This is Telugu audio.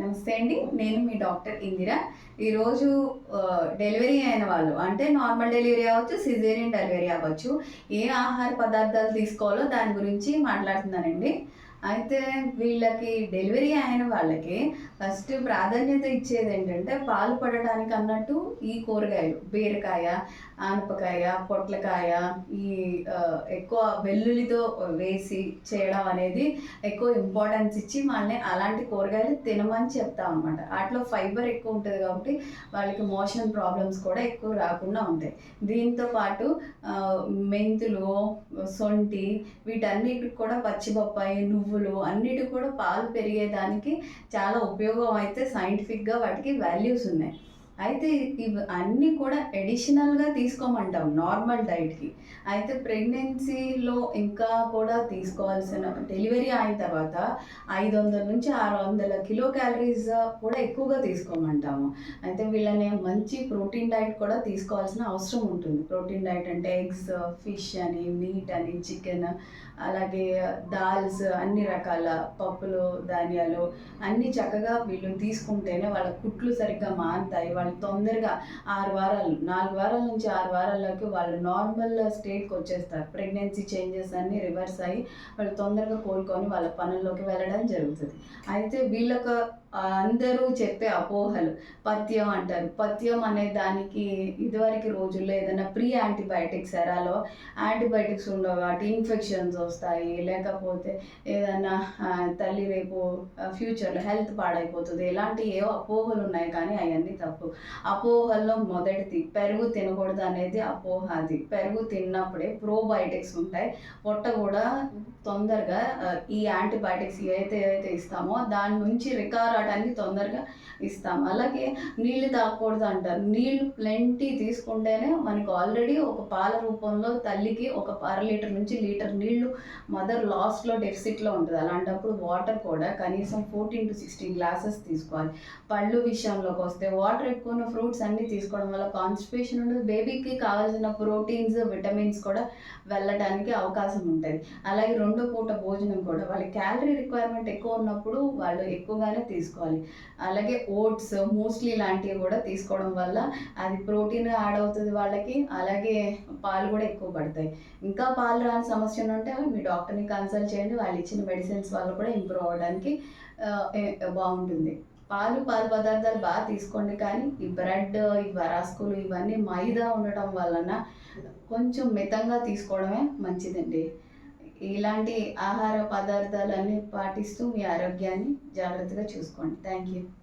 నమస్తే అండి నేను మీ డాక్టర్ ఇందిర. ఈరోజు డెలివరీ అయిన వాళ్ళు అంటే నార్మల్ డెలివరీ అవ్వచ్చు సిజేరియన్ డెలివరీ అవ్వచ్చు ఏ ఆహార పదార్థాలు తీసుకోవాలో దాని గురించి మాట్లాడుతున్నానండి. అయితే వీళ్ళకి డెలివరీ అయిన వాళ్ళకి ఫస్ట్ ప్రాధాన్యత ఇచ్చేది ఏంటంటే పాలు పడడానికి అన్నట్టు ఈ కూరగాయలు బీరకాయ ఆనపకాయ పొట్లకాయ ఈ ఎక్కువ వెల్లుల్లితో వేసి చేయడం అనేది ఎక్కువ ఇంపార్టెన్స్ ఇచ్చి వాళ్ళని అలాంటి కూరగాయలు తినమని చెప్తాం అనమాట వాటిలో ఫైబర్ ఎక్కువ ఉంటుంది కాబట్టి వాళ్ళకి మోషన్ ప్రాబ్లమ్స్ కూడా ఎక్కువ రాకుండా ఉంటాయి. దీంతో పాటు మెంతులు సొంటి వీటన్నిటికి కూడా పచ్చిబొప్పాయి పువ్వులు అన్నిటికి కూడా పాలు పెరిగేదానికి చాలా ఉపయోగం అయితే సైంటిఫిక్గా వాటికి వాల్యూస్ ఉన్నాయి. అయితే ఇవి అన్నీ కూడా అడిషనల్గా తీసుకోమంటాం నార్మల్ డైట్కి. అయితే ప్రెగ్నెన్సీలో ఇంకా కూడా తీసుకోవాల్సిన డెలివరీ అయిన తర్వాత ఐదు వందల నుంచి ఆరు వందల కిలో క్యాలరీస్ కూడా ఎక్కువగా తీసుకోమంటాము. అయితే వీళ్ళని మంచి ప్రోటీన్ డైట్ కూడా తీసుకోవాల్సిన అవసరం ఉంటుంది. ప్రోటీన్ డైట్ అంటే ఎగ్స్ ఫిష్ అని మీట్ అని చికెన్ అలాగే దాల్స్ అన్ని రకాల పప్పులు ధాన్యాలు అన్నీ చక్కగా వీళ్ళు తీసుకుంటేనే వాళ్ళ కుట్లు సరిగ్గా మాంతాయి వాళ్ళ తొందరగా ఆరు వారాలు నాలుగు వారాల నుంచి ఆరు వారాల్లోకి వాళ్ళు నార్మల్ స్టేట్కి వచ్చేస్తారు. ప్రెగ్నెన్సీ చేంజెస్ అన్నీ రివర్స్ అయ్యి వాళ్ళు తొందరగా కోలుకొని వాళ్ళ పనుల్లోకి వెళ్ళడం జరుగుతుంది. అయితే వీళ్ళకు అందరూ చెప్పే అపోహలు. పథ్యం అంటారు. పథ్యం అనే దానికి ఇదివరకు రోజుల్లో ఏదైనా ప్రీ యాంటీబయాటిక్స్ ఎరాలో యాంటీబయాటిక్స్ ఉండవు కాబట్టి ఇన్ఫెక్షన్స్ వస్తాయి. లేకపోతే ఏదైనా తల్లి రేపు ఫ్యూచర్లో హెల్త్ పాడైపోతుంది. ఇలాంటి ఏవో అపోహలు ఉన్నాయి కానీ అవన్నీ తప్పు. అపోహల్లో మొదటిది పెరుగు తినకూడదు అనేది అపోహ అది. పెరుగు తిన్నప్పుడే ప్రోబయోటిక్స్ ఉంటాయి. పొట్ట కూడా తొందరగా ఈ యాంటీబయాటిక్స్ ఏవైతే ఏవైతే ఇస్తామో దాని నుంచి రికార్డ్ అవడానికి తొందరగా ఇస్తాం. అలాగే నీళ్ళు తాగకూడదు అంటారు. నీళ్ళు ప్లెంటీ తీసుకుంటేనే మనకు ఆల్రెడీ ఒక పాల రూపంలో తల్లికి ఒక అర లీటర్ నుంచి లీటర్ నీళ్ళు మదర్ లాస్ట్లో డెఫిసిట్లో ఉంటుంది. అలాంటప్పుడు వాటర్ కూడా కనీసం ఫోర్టీన్ టు సిక్స్టీన్ గ్లాసెస్ తీసుకోవాలి. పళ్ళు విషయంలోకి వస్తే వాటర్ ఎక్కువ ఉన్న ఫ్రూట్స్ అన్నీ తీసుకోవడం వల్ల కాన్స్టిపేషన్ ఉండదు. బేబీకి కావాల్సిన ప్రోటీన్స్ విటమిన్స్ కూడా వెళ్ళడానికి అవకాశం ఉంటుంది. అలాగే రెండో పూట భోజనం కూడా. వాళ్ళ క్యాలరీ రిక్వైర్మెంట్ ఎక్కువ ఉన్నప్పుడు వాళ్ళు ఎక్కువగానే తీసుకోవాలి. అలాగే ఓట్స్ మోస్ట్లీ లాంటివి కూడా తీసుకోవడం వల్ల అది ప్రోటీన్ యాడ్ అవుతుంది వాళ్ళకి అలాగే పాలు కూడా ఎక్కువ పడతాయి. ఇంకా పాలు రాని సమస్య ఉంటే మీ డాక్టర్ని కన్సల్ట్ చేయండి. వాళ్ళు ఇచ్చిన మెడిసిన్స్ వల్ల కూడా ఇంప్రూవ్ అవ్వడానికి బాగుంటుంది. పాలు పాలు పదార్థాలు బాగా తీసుకోండి కానీ ఈ బ్రెడ్ ఈ వరాస్కులు ఇవన్నీ మైదా ఉండటం వలన కొంచెం మితంగా తీసుకోవడమే మంచిదండి. ఇలాంటి ఆహార పదార్థాలన్నీ పాటిస్తూ మీ ఆరోగ్యాన్ని జాగ్రత్తగా చూసుకోండి. Thank you